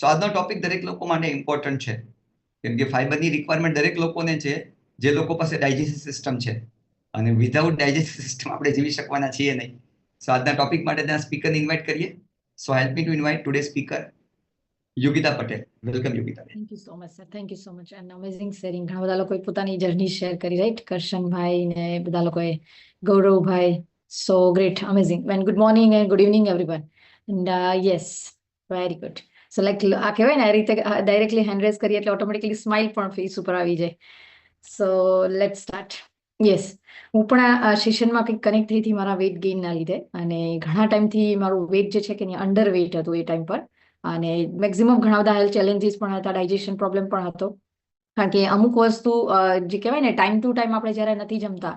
સો આજનો ટોપિક દરેક લોકો માટે ઇમ્પોર્ટન્ટ છે. કેમ કે ફાઈબરની રિક્વાયરમેન્ટ દરેક લોકોને છે, જે લોકો પાસે ડાયજેસ્ટિવ સિસ્ટમ છે. અને વિધાઉટ ડાયજેસ્ટિવ સિસ્ટમ આપણે જીવી શકવાના છીએ નહીં. સો આજના ટોપિક માટે ત્યાં સ્પીકરને ઇન્વાઇટ કરીએ. So help me to invite today speaker Yogita Patel welcome Yogita thank you so much sir thank you so much and amazing sharing ઘણા બધા લોકોએ પોતાની જર્ની શેર કરી રાઈટ કરશનભાઈ ને બધા લોકોએ, Gauravbhai. So great amazing and good morning and good evening everyone and yes very good so like આ કહેવાય ને, આ રીતે ડાયરેક્ટલી હેન્ડ રેઝ કરીએ એટલે ઓટોમેટિકલી સ્માઇલ પણ ફેસ ઉપર આવી જાય. સો લેટ સ્ટાર્ટ યસ હું પણ આ સેશનમાં કંઈક કનેક્ટ થઈ હતી મારા વેઇટ ગેઇનના લીધે અને ઘણા ટાઈમથી મારું વેઇટ જે છે કે અંડર વેઇટ હતું એ ટાઈમ પર. અને મેક્સિમમ ઘણા બધા હેલ્થ ચેલેન્જીસ પણ હતા ડાયજેશન પ્રોબ્લેમ પણ હતો. કારણ કે અમુક વસ્તુ જે કહેવાય ને ટાઈમ ટુ ટાઈમ આપણે જ્યારે નથી જમતા,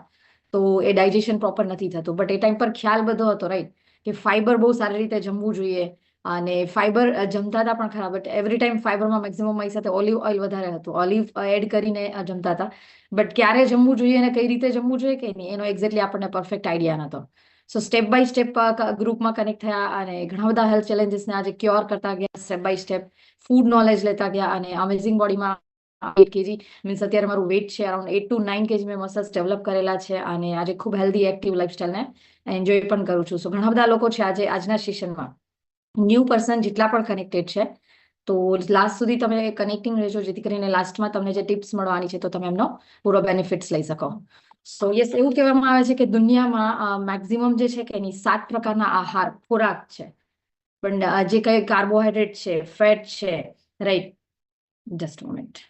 તો એ ડાયજેશન પ્રોપર નથી થતું. બટ એ ટાઈમ પર ખ્યાલ બધો હતો રાઈટ કે ફાઈબર બહુ સારી રીતે જમવું જોઈએ. અને ફાઈબર જમતા હતા પણ ખરાબ બટ એવરી ટાઈમ ફાઈબરમાં મેક્સિમમ મારી સાથે ઓલિવ ઓઇલ વધારે હતું. ઓલિવ એડ કરીને જમતા હતા બટ ક્યારે જમવું જોઈએ અને કઈ રીતે જમવું જોઈએ કે નહીં, એનો એક્ઝેક્ટલી આપણને પરફેક્ટ આઈડિયા નહોતો સો સ્ટેપ બાય સ્ટેપ ગ્રુપમાં કનેક્ટ થયા અને ઘણા બધા હેલ્થ ચેલેન્જીસને આજે ક્યોર કરતા ગયા step by step food knowledge લેતા ગયા અને અમેઝિંગ બોડીમાં એટ કેજી મીન્સ અત્યારે મારું વેઇટ છે around eight to nine KG મેં મસલ્સ ડેવલપ કરેલા છે અને આજે ખૂબ હેલ્ધી એક્ટિવ લાઈફસ્ટાઈલને એન્જોય પણ કરું છું. સો ઘણા બધા લોકો છે આજે આજના સેશનમાં ન્યૂ પર્સન જેટલા પણ કનેક્ટેડ છે, તો લાસ્ટ સુધી તમે કનેક્ટિંગ રહેજો, જેથી કરીને લાસ્ટમાં તમને જે ટિપ્સ મળવાની છે, તો તમે એમનો પૂરો બેનિફિટ્સ લઈ શકો. સો યસ એવું કહેવામાં આવે છે કે દુનિયામાં મેક્સિમમ જે છે કે એની સાત પ્રકારના આહાર, ખોરાક છે. પણ જે કઈ કાર્બોહાઈડ્રેટ છે ફેટ છે right just moment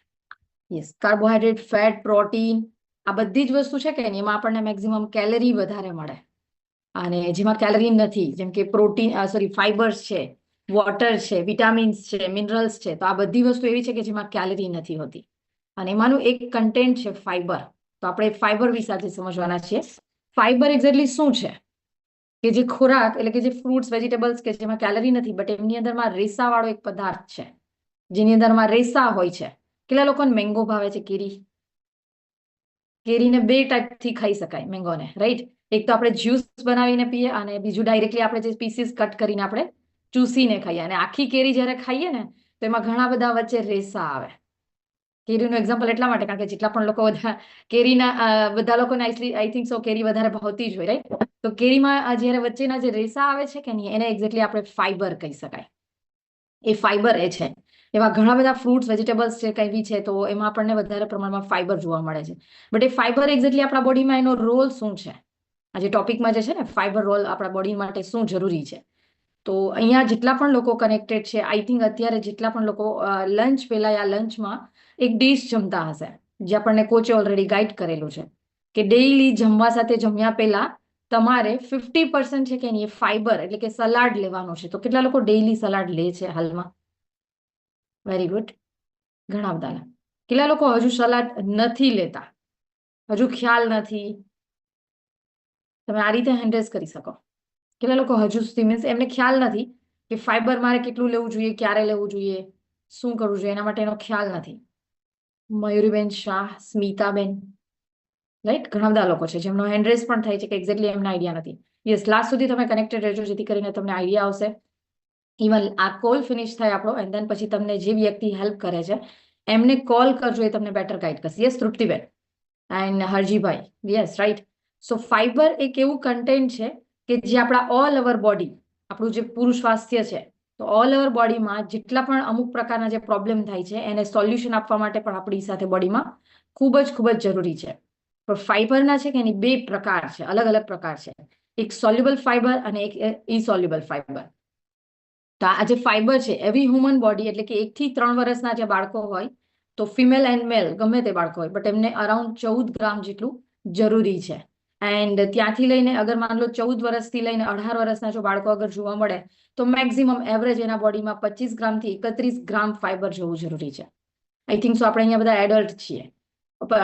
yes carbohydrate fat protein આ બધી જ વસ્તુ છે કે એમાં આપણને મેક્સિમમ કેલરી વધારે મળે. અને જેમાં કેલરી નથી, જેમ કે પ્રોટીન સોરી ફાઈબર્સ છે વોટર છે વિટામિન્સ છે મિનરલ્સ છે, તો આ બધી વસ્તુ એવી છે કે જેમાં કેલરી નથી હોતી. અને એમાંનું એક કન્ટેન્ટ છે ફાઈબર તો આપણે ફાઈબર વિશે સમજવાના છીએ. ફાઈબર એક્ઝેક્ટલી શું છે? કે જે ખોરાક, એટલે કે જે ફ્રૂટ્સ વેજીટેબલ્સ કે જેમાં કેલરી નથી બટ એમની અંદરમાં રેસાવાળો એક પદાર્થ છે. જેની અંદરમાં રેસા હોય છે. કેટલા લોકોને મેંગો ભાવે છે? કેરી. કેરીને બે ટાઈપથી ખાઈ શકાય, મેંગોને રાઈટ એક તો આપણે જ્યુસ બનાવીને પીએ અને બીજું ડાયરેક્ટલી આપણે જે પીસીસ કટ કરીને આપણે ચૂસીને ખાઈએ. અને આખી કેરી જ્યારે ખાઈએ ને, તો એમાં ઘણા બધા વચ્ચે રેસા આવે. કેરીનું એક્ઝામ્પલ એટલા માટે, કારણ કે જેટલા પણ લોકો બધા કેરીના બધા લોકોને આઈ થિંક સો કેરી વધારે ભાવતી જ હોય રાઈટ તો કેરીમાં જ્યારે વચ્ચેના જે રેસા આવે છે કે નહીં, એને એક્ઝેક્ટલી આપણે ફાઈબર કહી શકાય. એ ફાઈબર એ છે. એવા ઘણા બધા ફ્રૂટ્સ વેજીટેબલ્સ છે કઈ છે, તો એમાં આપણને વધારે પ્રમાણમાં ફાઈબર જોવા મળે છે. બટ એ ફાઈબર એક્ઝેક્ટલી આપણા બોડીમાં એનો રોલ શું છે? આજે ટોપિકમાં જે છે ને ફાઈબર રોલ આપણા બોડી માટે શું જરૂરી છે? તો અહીંયા જેટલા પણ લોકો કનેક્ટેડ છે આઈ થિંક અત્યારે જેટલા પણ લોકો લંચ પહેલા યા લંચમાં એક ડીશ જમતા હશે, જે આપણને કોચે ઓલરેડી ગાઈડ કરેલું છે. કે ડેઈલી જમવા સાથે જમ્યા પહેલા તમારે ફિફ્ટી પર્સન્ટ છે કે નહીં ફાઈબર એટલે કે સલાડ લેવાનું છે. તો કેટલા લોકો ડેઈલી સલાડ લે છે હાલમાં? વેરી ગુડ ઘણા બધા કેટલા લોકો હજુ સલાડ નથી લેતા? હજુ ખ્યાલ નથી. તમે આ રીતે હેન્ડરેસ કરી શકો. કેટલા લોકો હજુ સુધી મીન્સ એમને ખ્યાલ નથી કે ફાઈબર મારે કેટલું લેવું જોઈએ, ક્યારે લેવું જોઈએ, શું કરવું જોઈએ, એના માટે એનો ખ્યાલ નથી. મયુરીબેન શાહ, સ્મિતાબેન રાઈટ ઘણા બધા લોકો છે, જેમનો હેન્ડરેસ પણ થાય છે, કે એક્ઝેક્ટલી એમને આઈડિયા નથી. યસ લાસ્ટ સુધી તમે કનેક્ટેડ રહેજો, જેથી કરીને તમને આઈડિયા આવશે. ઇવન આ કોલ ફિનિશ થાય આપણો એન્ડ દેન પછી તમને જે વ્યક્તિ હેલ્પ કરે છે, એમને કોલ કરજો, એ તમને બેટર ગાઈડ કરશે. Yes Truptiben. And Harjibhai. Yes right so fibre એક એવું કન્ટેન્ટ છે કે જે આપણા ઓલ ઓવર બોડી આપણું જે પૂરું સ્વાસ્થ્ય છે, તો ઓલ ઓવર બોડીમાં જેટલા પણ અમુક પ્રકારના જે પ્રોબ્લેમ થાય છે, એને સોલ્યુશન આપવા માટે પણ આપણી સાથે બોડીમાં ખૂબ જ ખૂબ જ જરૂરી છે. પણ ફાઈબરના છે કે એની બે પ્રકાર છે અલગ અલગ પ્રકાર છે. એક સોલ્યુબલ ફાઈબર અને એક ઇસોલ્યુબલ ફાઈબર તો આ જે ફાઈબર છે એવી હ્યુમન બોડી એટલે કે એકથી ત્રણ વર્ષના જે બાળકો હોય, તો ફિમેલ એન્ડ મેલ ગમે તે બાળકો હોય બટ એમને અરાઉન્ડ ચૌદ ગ્રામ જેટલું જરૂરી છે. એન્ડ ત્યાંથી લઈને અગર માન લો ચૌદ વર્ષથી લઈને અઢાર વર્ષના જો બાળકો અગર જોવા મળે, તો મેક્સિમમ એવરેજ એના બોડીમાં પચીસ ગ્રામથી એકત્રીસ ગ્રામ ફાઈબર જોવું જરૂરી છે. આઈ થિંક સો આપણે અહીંયા બધા એડલ્ટ છીએ.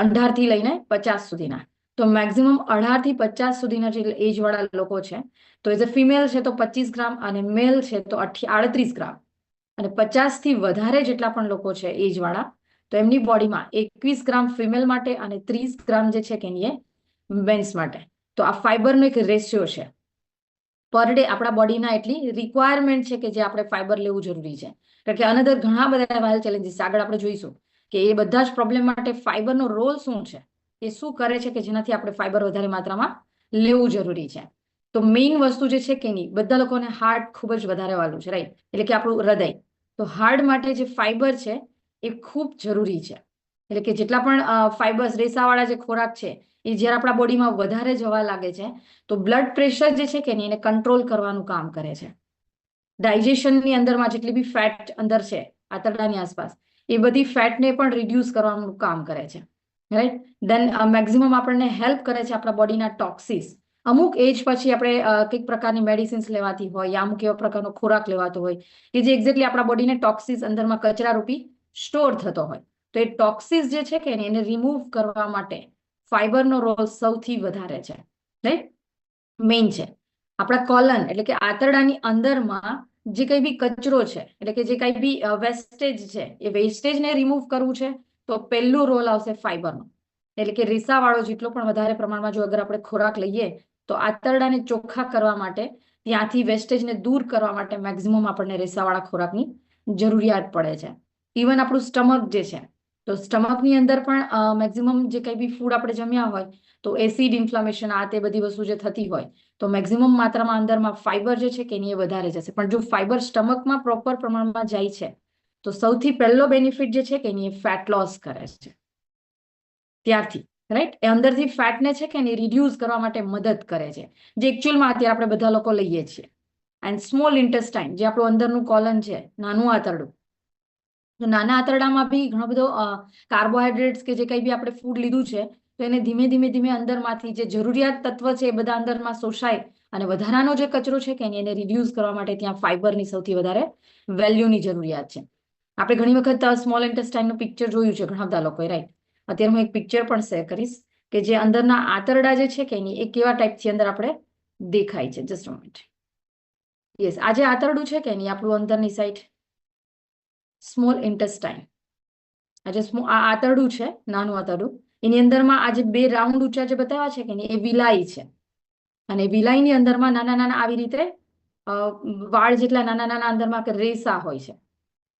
અઢારથી લઈને પચાસ સુધીના. તો મેક્સિમમ અઢારથી પચાસ સુધીના જે એજ વાળા લોકો છે, તો એઝ અ ફિમેલ છે તો પચીસ ગ્રામ અને મેલ છે તો આડત્રીસ ગ્રામ. અને પચાસથી વધારે જેટલા પણ લોકો છે એજ વાળા તો એમની બોડીમાં એકવીસ ગ્રામ ફિમેલ માટે અને ત્રીસ ગ્રામ જે છે કે એ મેન્સ માટે. તો આ ફાઈબરનો એક રેશિયો છે. પર ડે આપણા બોડીના એટલી રિક્વાયરમેન્ટ છે કે જે આપણે ફાઈબર લેવું જરૂરી છે. કારણ કે અનધર ઘણા બધા વાયલ ચેલેન્જીસ આગળ આપણે જોઈશું કે એ બધા જ પ્રોબ્લેમ માટે ફાઈબરનો રોલ શું છે? એ શું કરે છે કે જેનાથી આપણે ફાઈબર વધારે માત્રામાં લેવું જરૂરી છે? તો મેઇન વસ્તુ જે છે કે નહીં, બધા લોકોને હાર્ટ ખૂબ જ વધારે વાલું છે રાઈટ એટલે કે આપણું હૃદય. તો હાર્ટ માટે જે ફાઈબર છે, એ ખૂબ જરૂરી છે. એટલે કે જેટલા પણ ફાઈબર્સ રેસાવાળા જે ખોરાક છે, એ જ્યારે આપણા બોડીમાં વધારે જવા લાગે છે, તો બ્લડ પ્રેશર જે છે કે નહીં, એને કંટ્રોલ કરવાનું કામ કરે છે. ડાયજેશનની અંદરમાં જેટલી બી ફેટ અંદર છે, આંતરડાની આસપાસ, એ બધી ફેટને પણ રિડ્યુસ કરવાનું કામ કરે છે. રાઈટ દેન મેક્સિમમ આપણને હેલ્પ કરે છે આપણા બોડીના ટોક્સિસ અમુક એજ પછી આપણે કંઈક પ્રકારની મેડિસિન્સ લેવાતી હોય યા અમુક એવા પ્રકારનો ખોરાક લેવાતો હોય કે જે એક્ઝેક્ટલી આપણા બોડીને ટોક્સિસ અંદરમાં કચરા રૂપી સ્ટોર થતો હોય. તો એ ટોક્સિસ જે છે કે એને રિમૂવ કરવા માટે ફાઈબરનો રોલ સૌથી વધારે છે. રાઈટ મેઇન છે. આપણા કોલન એટલે કે આંતરડાની અંદરમાં જે કંઈ બી કચરો છે, એટલે કે જે કંઈ બી વેસ્ટેજ છે, એ વેસ્ટેજને રિમૂવ કરવું છે. તો પહેલું રોલ આવશે ફાઈબરનો એટલે કે રેસાવાળો જેટલો પણ વધારે પ્રમાણમાં જો અગર આપણે ખોરાક લઈએ, તો આંતરડાને ચોખ્ખા કરવા માટે, ત્યાંથી વેસ્ટેજને દૂર કરવા માટે મેક્ઝિમમ આપણને રેસાવાળા ખોરાકની જરૂરિયાત પડે છે. ઇવન આપણું સ્ટમક જે છે, તો સ્ટમકની અંદર પણ મેક્ઝિમમ જે કંઈ બી ફૂડ આપણે જમ્યા હોય, તો એસિડ ઇન્ફ્લામેશન આ તે બધી વસ્તુ જે થતી હોય, તો મેક્ઝિમમ માત્રામાં અંદરમાં ફાઈબર જે છે કે એની એ વધારે જશે. પણ જો ફાઈબર સ્ટમકમાં પ્રોપર પ્રમાણમાં જાય છે તો સૌથી પહેલો બેનિફિટ જે છે કે એની ફેટ લોસ કરે છે. ત્યારથી રાઈટ એ અંદરથી ફેટને છે કે એને રિડ્યુસ કરવા માટે મદદ કરે છે. જે એકચ્યુઅલમાં અત્યારે આપણે બધા લોકો લઈએ છીએ. એન્ડ સ્મોલ ઇન્ટેસ્ટાઇન જે આપણું અંદરનું કોલન છે, નાનું આંતરડું. તો નાના આંતરડામાં બી ઘણો બધો કાર્બોહાઈડ્રેટ્સ કે જે કંઈ બી આપણે ફૂડ લીધું છે, તો એને ધીમે ધીમે ધીમે અંદરમાંથી જે જરૂરિયાત તત્વ છે એ બધા અંદરમાં શોષાય અને વધારાનો જે કચરો છે કે એને રિડ્યુસ કરવા માટે ત્યાં ફાઈબરની સૌથી વધારે વેલ્યુની જરૂરિયાત છે. આપણે ઘણી વખત સ્મોલ ઇન્ટેસ્ટાઇનનું પિક્ચર જોયું છે ઘણા બધા લોકોએ રાઈટ અત્યારે હું એક પિક્ચર પણ શેર કરીશ કે જે અંદરના આંતરડા જે છે કે એની, એ કેવા ટાઈપથી અંદર આપણે દેખાય છે. જસ્ટ મોમેન્ટ યસ આ જે આંતરડું છે કે નહીં આપણું અંદરની સાઈડ સ્મોલ ઇન્ટેસ્ટાઇન આ જે આ આંતરડું છે, નાનું આંતરડું, એની અંદરમાં આ જે બે રાઉન્ડ ઊંચા જે બતાવ્યા છે કે એ વિલાઈ છે. અને વિલાઈની અંદરમાં નાના નાના આવી રીતે વાળ જેટલા નાના નાના અંદરમાં રેસા હોય છે.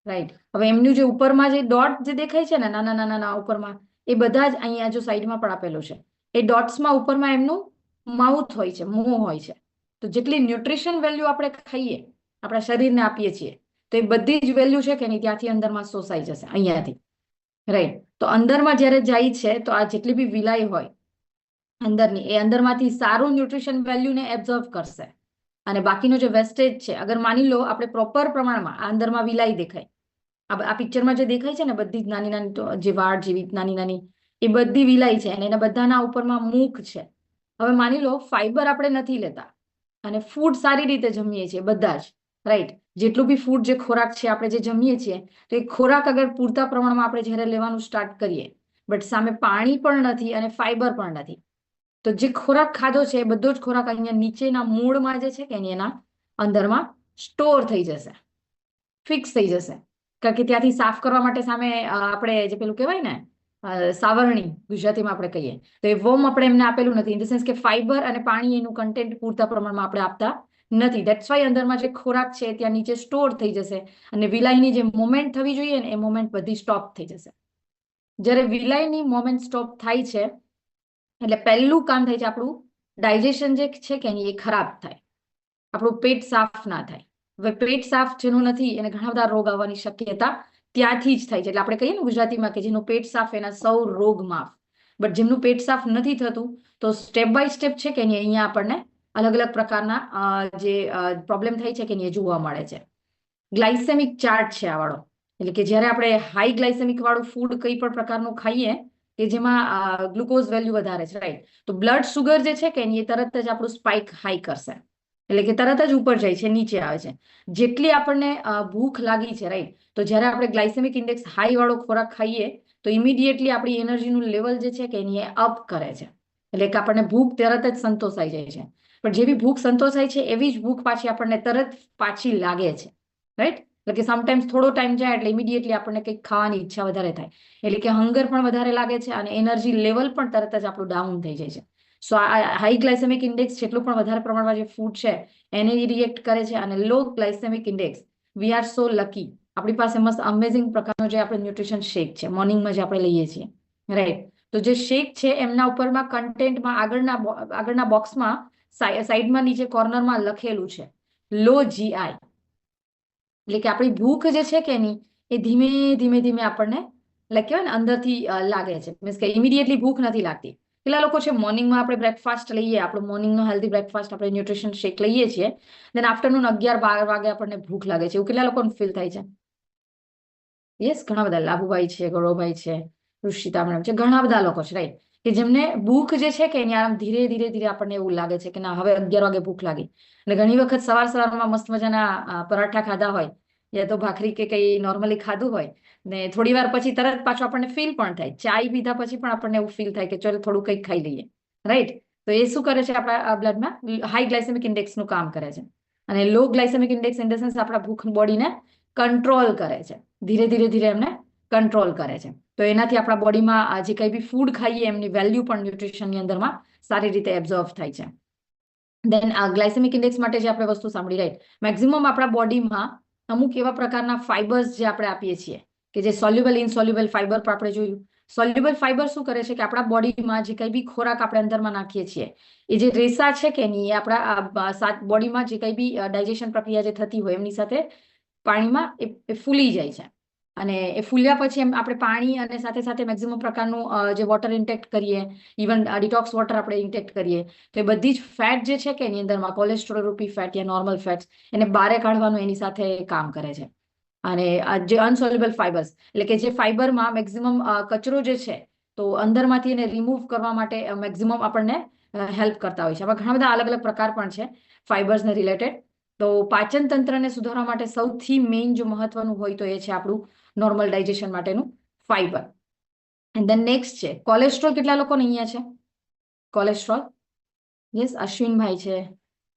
રાઈટ હવે એમનું જે ઉપરમાં જે ડોટ જે દેખાય છે ને, નાના નાના નાના ઉપરમાં, એ બધા જ અહીંયા જો સાઈડમાં પણ આપેલું છે. એ ડોટ્સમાં ઉપરમાં એમનું માઉથ હોય છે, મોં હોય છે. તો જેટલી ન્યુટ્રિશન વેલ્યુ આપણે ખાઈએ, આપણા શરીરને આપીએ છીએ, તો એ બધી જ વેલ્યુ છે કે નહીં, ત્યાંથી અંદરમાં શોષાઈ જશે, અહીંયાથી. રાઈટ તો અંદરમાં જ્યારે જાય છે, તો આ જેટલી બી વિલાઈ હોય અંદરની, એ અંદરમાંથી સારું ન્યુટ્રિશન વેલ્યુને એબ્ઝર્વ કરશે. અને બાકીનો જે વેસ્ટેજ છે, અગર માની લો આપણે પ્રોપર પ્રમાણમાં આ અંદરમાં વિલાઈ દેખાય, આ પિક્ચરમાં જે દેખાય છે ને બધી જ નાની નાની જે વાળ જેવી નાની નાની, એ બધી વિલાઈ છે અને એના બધાના ઉપરમાં મુખ છે. હવે માની લો ફાઈબર આપણે નથી લેતા અને ફૂડ સારી રીતે જમીએ છીએ બધા જ રાઈટ જેટલું બી ફૂડ જે ખોરાક છે આપણે જે જમીએ છીએ, તો એ ખોરાક અગર પૂરતા પ્રમાણમાં આપણે જ્યારે લેવાનું સ્ટાર્ટ કરીએ બટ સામે પાણી પણ નથી અને ફાઈબર પણ નથી તો જે ખોરાક ખાધો છે એ બધો જ ખોરાક અહીંયા નીચેના મૂળમાં જે છે કે એની અંદરમાં સ્ટોર થઈ જશે. ફિક્સ થઈ જશે. કારણ કે ત્યાંથી સાફ કરવા માટે સામે આપણે જે પેલું કહેવાય ને સાવરણી ગુજરાતીમાં આપણે કહીએ, તો એ વોમ આપણે એમને આપેલું નથી. ઇન ધ સેન્સ કે ફાઈબર અને પાણી એનું કન્ટેન્ટ પૂરતા પ્રમાણમાં આપણે આપતા નથી. દેટ્સ વાય અંદરમાં જે ખોરાક છે ત્યાં નીચે સ્ટોર થઈ જશે. અને વિલાઈની જે મોમેન્ટ થવી જોઈએ ને, એ મોમેન્ટ બધી સ્ટોપ થઈ જશે. જ્યારે વિલાઈની મોમેન્ટ સ્ટોપ થાય છે એટલે પહેલું કામ થાય છે આપણું ડાયજેશન જે છે કે એ ખરાબ થાય. આપણું પેટ સાફ ના થાય. હવે પેટ સાફ જેનું નથી, એને ઘણા બધા રોગ આવવાની શક્યતા ત્યાંથી જ થાય છે. એટલે આપણે કહીએ ને ગુજરાતીમાં કે જેનું પેટ સાફ એના સૌ રોગ માફ. બટ જેમનું પેટ સાફ નથી થતું, તો સ્ટેપ બાય સ્ટેપ છે કે અહીંયા આપણને અલગ અલગ પ્રકારના જે પ્રોબ્લેમ થાય છે કે એ જોવા મળે છે. ગ્લાયસેમિક ચાર્ટ છે આ વાળો. એટલે કે જ્યારે આપણે હાઈ ગ્લાયસેમિક વાળું ફૂડ કઈ પણ પ્રકારનું ખાઈએ કે જેમાં ગ્લુકોઝ વેલ્યુ વધારે છે રાઈટ તો બ્લડ સુગર જે છે કે એ તરત જ આપણું સ્પાઇક હાઈ કરશે. એટલે કે તરત જ ઉપર જાય છે, નીચે આવે છે. જેટલી આપણને ભૂખ લાગી છે રાઈટ તો જ્યારે આપણે ગ્લાયસેમિક ઇન્ડેક્સ હાઈ વાળો ખોરાક ખાઈએ, તો ઇમિડિયેટલી આપણી એનર્જીનું લેવલ જે છે કે એની એ અપ કરે છે. એટલે કે આપણને ભૂખ તરત જ સંતોષાઈ જાય છે. પણ જેવી ભૂખ સંતોષાય છે, એવી જ ભૂખ પાછી આપણને તરત પાછી લાગે છે. રાઈટ એટલે કે સમટાઈમ્સ થોડો ટાઈમ જાય એટલે ઇમિડિયેટલી આપણને કંઈક ખાવાની ઈચ્છા વધારે થાય. એટલે કે હંગર પણ વધારે લાગે છે અને એનર્જી લેવલ પણ તરત જ આપણું ડાઉન થઈ જાય છે. સો આ હાઈ ગ્લાયસેમિક ઇન્ડેક્સ જેટલું પણ વધારે પ્રમાણમાં જે ફૂડ છે, એને રિએક્ટ કરે છે અને low glycemic index we are so lucky આપણી પાસે મસ્ત અમેઝિંગ પ્રકારનો જે આપણે ન્યુટ્રિશન શેક છે મોર્નિંગમાં જે આપણે લઈએ છીએ. રાઈટ તો જે શેક છે એમના ઉપરમાં કન્ટેન્ટમાં આગળના આગળના બોક્સમાં સાઈડમાં નીચે કોર્નરમાં લખેલું છે લો જીઆઈ એટલે કે આપણી ભૂખ જે છે કે નહીં, એ ધીમે ધીમે ધીમે આપણને એટલે કહેવાય ને, અંદરથી લાગે છે. મીન્સ કે ઇમિડિયેટલી ભૂખ નથી લાગતી. કેટલા લોકો છે મોર્નિંગમાં આપણે બ્રેકફાસ્ટ લઈએ, આપણો મોર્નિંગનો હેલ્ધી બ્રેકફાસ્ટ આપણે ન્યુટ્રિશન શેક લઈએ છીએ. દેન આફ્ટરનૂન અગિયાર, બાર વાગે આપણને ભૂખ લાગે છે. એવું કેટલા લોકોને ફીલ થાય છે? યસ ઘણા બધા લાભુભાઈ છે, ગૌરવભાઈ છે ઋષિતા મેડમ છે, ઘણા બધા લોકો છે રાઈટ કે જેમને ભૂખ જે છે કે એની આરામ ધીરે ધીરે ધીરે આપણને એવું લાગે છે કે ના, હવે અગિયાર વાગે ભૂખ લાગી. અને ઘણી વખત સવાર સવારમાં મસ્ત મજાના પરાઠા ખાધા હોય, યા તો ભાખરી કે કઈ નોર્મલી ખાધું હોય, ને થોડી વાર પછી તરત પાછું આપણને ફીલ પણ થાય. ચાય પીધા પછી પણ આપણને એવું ફીલ થાય કે ચલો થોડું કંઈક ખાઈ લઈએ. રાઈટ તો એ શું કરે છે આપણા બ્લડમાં હાઈ ગ્લાયસેમિક ઇન્ડેક્સનું કામ કરે છે. અને low glycemic index in the sense આપણા ભૂખ બોડીને કંટ્રોલ કરે છે. ધીરે ધીરે ધીરે એમને કંટ્રોલ કરે છે. તો એનાથી આપણા બોડીમાં આ જે કંઈ બી ફૂડ ખાઈએ, એમની વેલ્યુ પણ ન્યુટ્રિશનની અંદરમાં સારી રીતે એબ્ઝોર્વ થાય છે. દેન ગ્લાયસેમિક ઇન્ડેક્સ માટે જે આપણે વસ્તુ સાંભળી રાઈટ મેક્સિમમ આપણા બોડીમાં અમુક એવા પ્રકારના ફાઇબર્સ જે આપણે આપીએ છીએ કે જે સોલ્યુબલ ઇનસોલ્યુબલ ફાઇબર પર આપણે જોયું. સોલ્યુબલ ફાઈબર શું કરે છે કે આપણા બોડીમાં જે કંઈ બી ખોરાક આપણે અંદરમાં નાખીએ છીએ, એ જે રેસા છે કે નહીં, એ આપણા બોડીમાં જે કંઈ બી ડાયજેશન પ્રક્રિયા જે થતી હોય, એમની સાથે પાણીમાં એ ફૂલી જાય છે. અને એ ફૂલ્યા પછી એમ આપણે પાણી અને સાથે સાથે મેક્સિમમ પ્રકારનું જે વોટર ઇન્ટેક્ટ કરીએ ઇવન ડિટોક્સ વોટર આપણે ઇન્ટેક્ટ કરીએ, તો એ બધી જ ફેટ જે છે કે એની અંદરમાં કોલેસ્ટ્રોલ રૂપી ફેટ યા નોર્મલ ફેટ્સ એને બારે કાઢવાનું એની સાથે કામ કરે છે. અને જે અનસોલ્યુબલ ફાઈબર્સ એટલે કે જે ફાઈબરમાં મેક્સિમમ કચરો જે છે, તો અંદરમાંથી એને રિમૂવ કરવા માટે મેક્સિમમ આપણને હેલ્પ કરતા હોય છે. આમાં ઘણા બધા અલગ અલગ પ્રકાર પણ છે ફાઈબર્સને રિલેટેડ તો પાચન તંત્રને સુધારવા માટે સૌથી મેઇન જો મહત્વનું હોય તો એ છે આપણું નોર્મલ ડાયજેશન માટેનું ફાઈબર એન્ડ ધેન નેક્સ્ટ છે કોલેસ્ટ્રોલ કેટલા લોકોને અહીંયા છે? કોલેસ્ટ્રોલ યસ અશ્વિનભાઈ છે,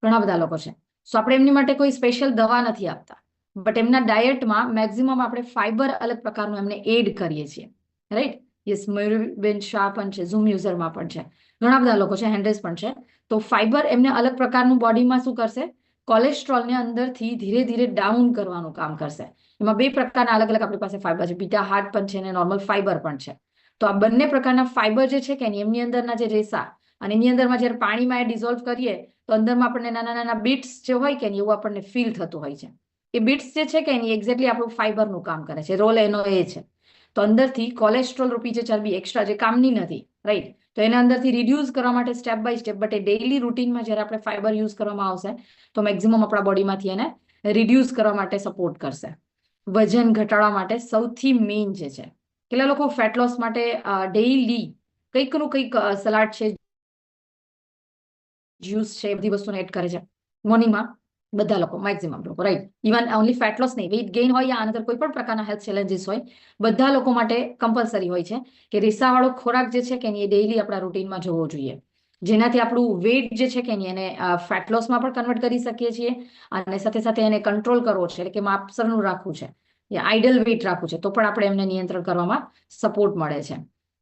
ઘણા બધા લોકો છે. સો આપણે એમની માટે કોઈ સ્પેશિયલ દવા નથી આપતા. બટ એમના ડાયટમાં મેક્સિમમ આપણે ફાઈબર અલગ પ્રકારનું એમને એડ કરીએ છીએ. રાઈટ યસ મયુરબેન શાહ પણ છે ઝૂમ યુઝરમાં પણ છે. ઘણા બધા લોકો છે હેન્ડ્રેસ પણ છે. તો ફાઈબર એમને અલગ પ્રકારનું બોડીમાં શું કરશે? કોલેસ્ટ્રોલને અંદરથી ધીરે ધીરે ડાઉન કરવાનું કામ કરશે. એમાં બે પ્રકારના અલગ અલગ આપણી પાસે ફાઈબર છે. બીટા હાર્ડ પણ છે અને નોર્મલ ફાઈબર પણ છે. તો આ બંને પ્રકારના ફાઈબર જે છે કે એમની અંદરના જે રેસા અને એની અંદરમાં જ્યારે પાણીમાં એ ડિઝોલ્વ કરીએ, તો અંદરમાં આપણને નાના નાના બીટ્સ જે હોય કે એવું આપણને ફીલ થતું હોય છે. એ બીટ્સ જે છે કે એની એક્ઝેક્ટલી આપણું ફાઈબરનું કામ કરે છે. રોલ એનો એ છે. તો અંદરથી કોલેસ્ટ્રોલ રૂપી જે ચરબી એક્સ્ટ્રા જે કામની નથી રાઈટ તો એના અંદરથી રિડ્યુસ કરવા માટે સ્ટેપ બાય સ્ટેપ બટ એ ડેઇલી રૂટીનમાં જ્યારે આપણે ફાઈબર યુઝ કરવામાં આવશે, તો મેક્સિમમ આપણા બોડીમાંથી એને રિડ્યુસ કરવા માટે સપોર્ટ કરશે. વજન ઘટાડવા માટે સૌથી મેઇન જે છે. કેટલા લોકો ફેટ લોસ માટે ડેઈલી કંઈકનું કંઈક સલાડ છે જ્યુસ છે એ બધી વસ્તુને એડ કરે છે. મોર્નિંગમાં બધા લોકો મેક્સિમમ લોકો right even only fat loss નહીં વેઇટ ગેઇન હોય યા અનધર કોઈ પણ પ્રકારના હેલ્થ ચેલેન્જીસ હોય, બધા લોકો માટે કમ્પલસરી હોય છે કે રેસાવાળો ખોરાક જે છે કે એ ડેઈલી આપણા રૂટીનમાં જોવો જોઈએ. જેનાથી આપણું વેટ જે છે કે એની એને ફેટ લોસમાં પણ કન્વર્ટ કરી શકીએ છીએ અને સાથે સાથે એને કંટ્રોલ કરવો છે, એટલે કે માપસરનું રાખવું છે આઈડલ વેટ રાખવું છે, તો પણ આપણે એમને નિયંત્રણ કરવામાં સપોર્ટ મળે છે.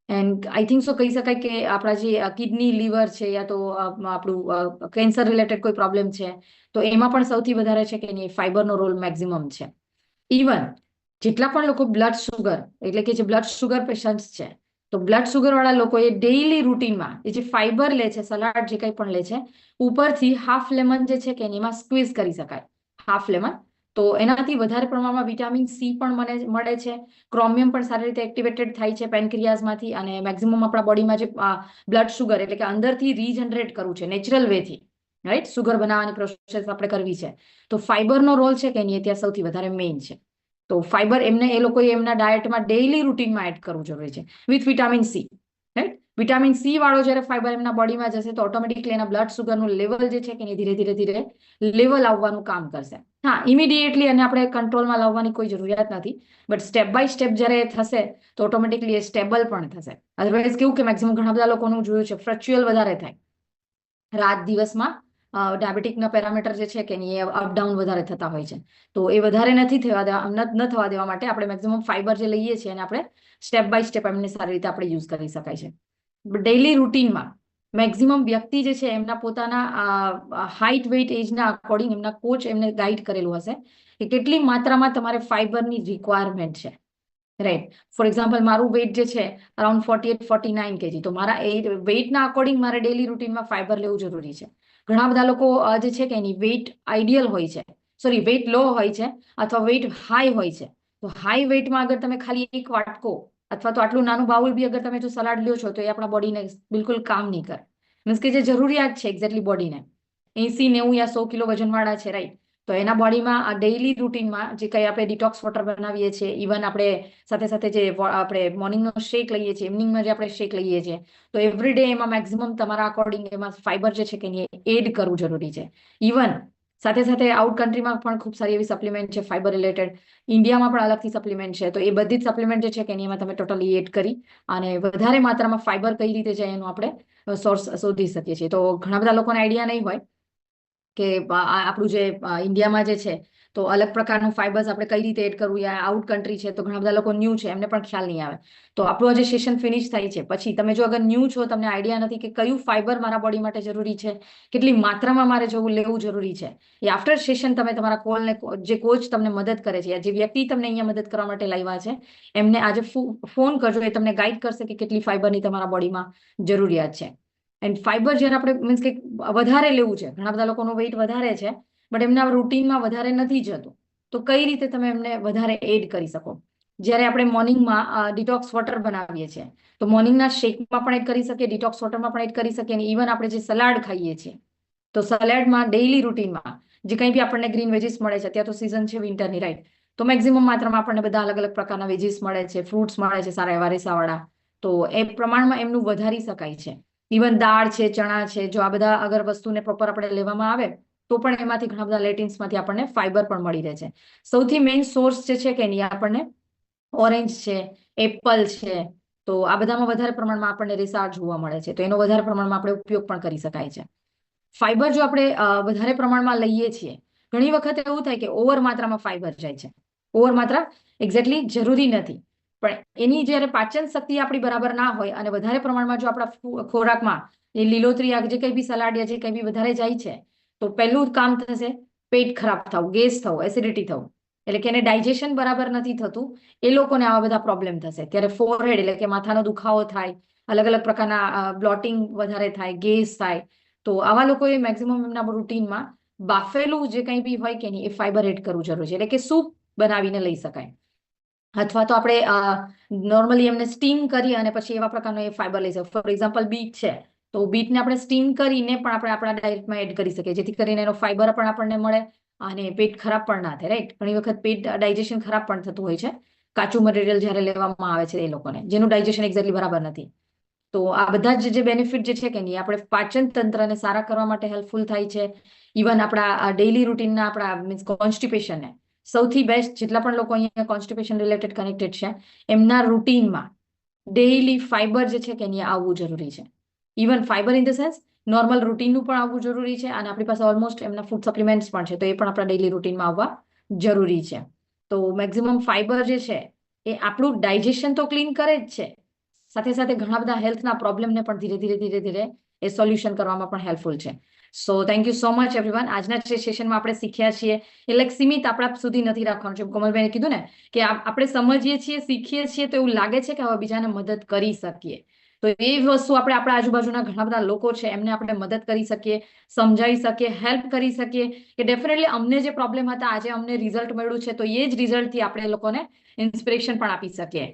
એન્ડ આઈ થિંક સો કહી શકાય કે આપણા જે કિડની લીવર છે યા તો આપણું કેન્સર રિલેટેડ કોઈ પ્રોબ્લેમ છે, તો એમાં પણ સૌથી વધારે છે કે એની ફાઈબરનો રોલ મેક્સિમમ છે. ઇવન જેટલા પણ લોકો બ્લડ સુગર એટલે કે જે બ્લડ સુગર પેશન્ટ્સ છે તો બ્લડ સુગર વાળા લોકો એ ડેઈલી રૂટીનમાં એ જે ફાઈબર લે છે સલાડ જે કંઈ પણ લે છે, ઉપરથી હાફ લેમન જે છે કે એમાં સ્ક્વીઝ કરી શકાય. હાફ લેમન તો એનાથી વધારે પ્રમાણમાં વિટામિન સી પણ મને મળે છે. ક્રોમિયમ પણ સારી રીતે એક્ટિવેટેડ થાય છે પેનક્રિયાઝમાંથી અને મેક્સિમમ આપણા બોડીમાં જે બ્લડ સુગર એટલે કે અંદરથી રીજનરેટ કરવું છે નેચરલ વેથી રાઈટ સુગર બનાવવાની પ્રોસેસ આપણે કરવી છે. તો ફાઈબરનો રોલ છે કે એની ત્યાં સૌથી વધારે મેઇન છે. તો ફાઈબર એમને, એ લોકોએ એમના ડાયટમાં ડેઇલી રૂટીનમાં એડ કરવું જરૂરી છે. With vitamin C right vitamin C વાળો જ્યારે ફાઈબર એમના બોડીમાં જશે તો ઓટોમેટિકલી એના બ્લડ સુગરનું લેવલ જે છે કે એ ધીરે ધીરે ધીરે લેવલ આવવાનું કામ કરશે. હા ઇમિડિયેટલી એને આપણે કંટ્રોલમાં લાવવાની કોઈ જરૂરિયાત નથી. બટ સ્ટેપ બાય સ્ટેપ જ્યારે થશે તો ઓટોમેટિકલી એ સ્ટેબલ પણ થશે. અધરવાઇઝ કેવું કે મેક્સિમમ ઘણા બધા લોકોનું જોયું છે ફ્લક્ચ્યુઅલ વધારે થાય. રાત દિવસમાં ડાયાબિટીકના પેરામીટર જે છે કે એની એ અપડાઉન વધારે થતા હોય છે. તો એ વધારે નથી થવા દેવા, ન થવા દેવા માટે આપણે મેક્સિમમ ફાઈબર જે લઈએ છીએ અને આપણે સ્ટેપ બાય સ્ટેપ એમને સારી રીતે આપણે યુઝ કરી શકાય છે. ડેઇલી રૂટીનમાં મેક્સિમમ વ્યક્તિ જે છે એમના પોતાના હાઇટ વેઇટ એજના અકોર્ડિંગ એમના કોચ એમને ગાઈડ કરેલું હશે કે કેટલી માત્રામાં તમારે ફાઈબરની રિક્વાયરમેન્ટ છે. રાઈટ ફોર એક્ઝામ્પલ મારું વેઇટ જે છે around forty eight forty nine KG તો મારા વેઇટના અકોર્ડિંગ મારે ડેલી રૂટીનમાં ફાઈબર લેવું જરૂરી છે. ઘણા બધા લોકો જે છે કે એની વેઇટ આઈડિયલ હોય છે. સોરી વેઇટ લો હોય છે અથવા વેઇટ હાઈ હોય છે. તો હાઈ વેઇટમાં અગર તમે ખાલી એક વાટકો અથવા તો આટલું નાનું બાઉલ બી અગર તમે જો સલાડ લ્યો છો તો એ આપણા બોડીને બિલકુલ કામ નહીં કરે. મીન્સ કે જે જરૂરિયાત છે એક્ઝેક્ટલી બોડીને એસી નેવું યા સો કિલો વજનવાળા છે રાઈટ તો એના બોડીમાં આ ડેઇલી રૂટીનમાં જે કંઈ આપણે ડિટોક્સ વોટર બનાવીએ છીએ ઇવન આપણે સાથે સાથે જે આપણે મોર્નિંગનો શેક લઈએ છીએ ઇવનિંગમાં જે આપણે શેક લઈએ છીએ, તો એવરી ડે એમાં મેક્સિમમ તમારા અકોર્ડિંગ એમાં ફાઈબર જે છે કે એડ કરવું જરૂરી છે. ઇવન સાથે સાથે આઉટ કન્ટ્રીમાં પણ ખૂબ સારી એવી સપ્લિમેન્ટ છે ફાઈબર રિલેટેડ ઇન્ડિયામાં પણ અલગથી સપ્લિમેન્ટ છે, તો એ બધી જ સપ્લિમેન્ટ જે છે કે એમાં તમે ટોટલી એડ કરી અને વધારે માત્રામાં ફાઈબર કઈ રીતે છે એનું આપણે સોર્સ શોધી શકીએ છીએ. તો ઘણા બધા લોકોને આઈડિયા નહીં હોય કે આપણું જે ઇન્ડિયામાં જે છે, તો અલગ પ્રકારનું ફાઇબર્સ આપણે કઈ રીતે એડ કરવું યા આઉટ કન્ટ્રી છે, તો ઘણા બધા લોકો ન્યૂ છે, એમને પણ ખ્યાલ નહીં આવે. તો આપણું આજે સેશન ફિનિશ થાય છે. પછી તમે જો અગર ન્યૂ છો, તમને આઈડિયા નથી કે કયું ફાઇબર મારા બોડી માટે જરૂરી છે, કેટલી માત્રામાં મારે જવું, લેવું જરૂરી છે, એ આફ્ટર સેશન તમે તમારા કોલને જે કોચ તમને મદદ કરે છે જે વ્યક્તિ તમને અહીંયા મદદ કરવા માટે લાવ્યા છે, એમને આજે ફોન કરજો, એ તમને ગાઈડ કરશે કે કેટલી ફાઇબરની તમારા બોડીમાં જરૂરિયાત છે. એન્ડ ફાઈબર જ્યારે આપણે મીન્સ કે વધારે લેવું છે, ઘણા બધા લોકોનું વેઇટ વધારે છે બટ એમના રૂટીનમાં વધારે નથી જતું. તો કઈ રીતે તમે એમને વધારે એડ કરી શકો? જ્યારે આપણે મોર્નિંગમાં ડિટોક્સ વોટર બનાવીએ છીએ, તો મોર્નિંગના શેકમાં પણ એડ કરી શકીએ ડિટોક્સ વોટરમાં પણ એડ કરી શકીએ, અને ઇવન આપણે જે સલાડ ખાઈએ છીએ, તો સલાડમાં ડેઇલી રૂટીનમાં જે કંઈ બી આપણને ગ્રીન વેજીસ મળે છે, ત્યાં તો સિઝન છે વિન્ટરની રાઈટ તો મેક્ઝિમમ માત્રામાં આપણને બધા અલગ અલગ પ્રકારના વેજીસ મળે છે ફ્રૂટ્સ મળે છે, સારા એવા રેસાવાળા. તો એ પ્રમાણમાં એમનું વધારી શકાય છે. ઇવન દાળ છે, ચણા છે, જો આ બધા અગર વસ્તુને પ્રોપર આપણે લેવામાં આવે, તો પણ એમાંથી ઘણા બધા લેટિન્સમાંથી આપણને ફાઈબર પણ મળી રહે છે. સૌથી મેઇન સોર્સ જે છે કે એની આપણને ઓરેન્જ છે એપલ છે, તો આ બધામાં વધારે પ્રમાણમાં આપણને રેસા જોવા મળે છે. તો એનો વધારે પ્રમાણમાં આપણે ઉપયોગ પણ કરી શકાય છે. ફાઈબર જો આપણે વધારે પ્રમાણમાં લઈએ છીએ, ઘણી વખત એવું થાય કે ઓવર માત્રામાં ફાઈબર જાય છે. ઓવર માત્રા એક્ઝેક્ટલી જરૂરી નથી. પણ એની જ્યારે પાચન શક્તિ આપણી બરાબર ના હોય અને વધારે પ્રમાણમાં જો આપણા ખોરાકમાં એ લીલોતરી આ જે કંઈ બી સલાડ યા જે કંઈ બી વધારે જાય છે, તો પહેલું કામ થશે પેટ ખરાબ થવું, ગેસ થવું એસિડિટી થવું. એટલે કે એને ડાયજેશન બરાબર નથી થતું, એ લોકોને આવા બધા પ્રોબ્લેમ થશે. ત્યારે ફોરહેડ એટલે કે માથાનો દુખાવો થાય, અલગ અલગ પ્રકારના બ્લોટિંગ વધારે થાય, ગેસ થાય, તો આવા લોકોએ મેક્સિમમ એમના રૂટીનમાં બાફેલું જે કંઈ બી હોય કે નહીં એ ફાઈબર એડ કરવું જરૂરી છે. એટલે કે સૂપ બનાવીને લઈ શકાય. અથવા તો આપણે નોર્મલી એમને સ્ટીમ કરી અને પછી એવા પ્રકારનો એ ફાઈબર લઈ શકીએ ફોર એક્ઝામ્પલ બીટ છે. તો બીટને આપણે સ્ટીમ કરીને પણ આપણે આપણા ડાયટમાં એડ કરી શકીએ. જેથી કરીને એનો ફાઈબર પણ આપણને મળે અને પેટ ખરાબ પણ ના થાય રાઈટ ઘણી વખત પેટ ડાયજેશન ખરાબ પણ થતું હોય છે. કાચું મટીરિયલ જ્યારે લેવામાં આવે છે એ લોકોને, જેનું ડાયજેશન એક્ઝેક્ટલી બરાબર નથી. તો આ બધા જ જે બેનિફિટ જે છે કે નહીં, આપણે પાચન તંત્રને સારા કરવા માટે હેલ્પફુલ થાય છે. ઇવન આપણા ડેઇલી રૂટીનના આપણા મીન્સ કોન્સ્ટિપેશનને સૌથી બેસ્ટ જેટલા પણ લોકો અહીંયા કોન્સ્ટિપેશન રિલેટેડ કનેક્ટેડ છે, એમના રૂટીનમાં ડેઇલી ફાઈબર જે છે કે અહીંયા આવવું જરૂરી છે. Even fibre in the sense normal રૂટીનનું પણ આવવું જરૂરી છે અને આપણી પાસે ઓલમોસ્ટ એમના ફૂડ સપ્લિમેન્ટ્સ પણ છે, તો એ પણ આપણા ડેઇલી રૂટીનમાં આવવા જરૂરી છે. તો મેક્સિમમ ફાઈબર જે છે એ આપણું ડાયજેશન તો ક્લીન કરે જ છે. સાથે સાથે ઘણા બધા હેલ્થના પ્રોબ્લેમને પણ ધીરે ધીરે ધીરે ધીરે એ સોલ્યુશન કરવામાં પણ હેલ્પફુલ છે. So thank you so much everyone આજના જે સેશનમાં આપણે શીખ્યા છીએ, એ લાઈક સીમિત આપણા સુધી નથી રાખવાનું. છે કોમલભાઈએ કીધું ને, કે આપણે સમજીએ છીએ, શીખીએ છીએ, તો એવું લાગે છે કે હવે બીજાને મદદ કરી શકીએ. તો એ વસ્તુ આપણે આપણા આજુબાજુના ઘણા બધા લોકો છે, એમને આપણે મદદ કરી શકીએ, સમજાવી શકીએ હેલ્પ કરી શકીએ કે ડેફિનેટલી અમને જે પ્રોબ્લેમ હતા, આજે અમને રિઝલ્ટ મળ્યું છે, તો એ જ રિઝલ્ટથી આપણે લોકોને ઇન્સ્પિરેશન પણ આપી શકીએ.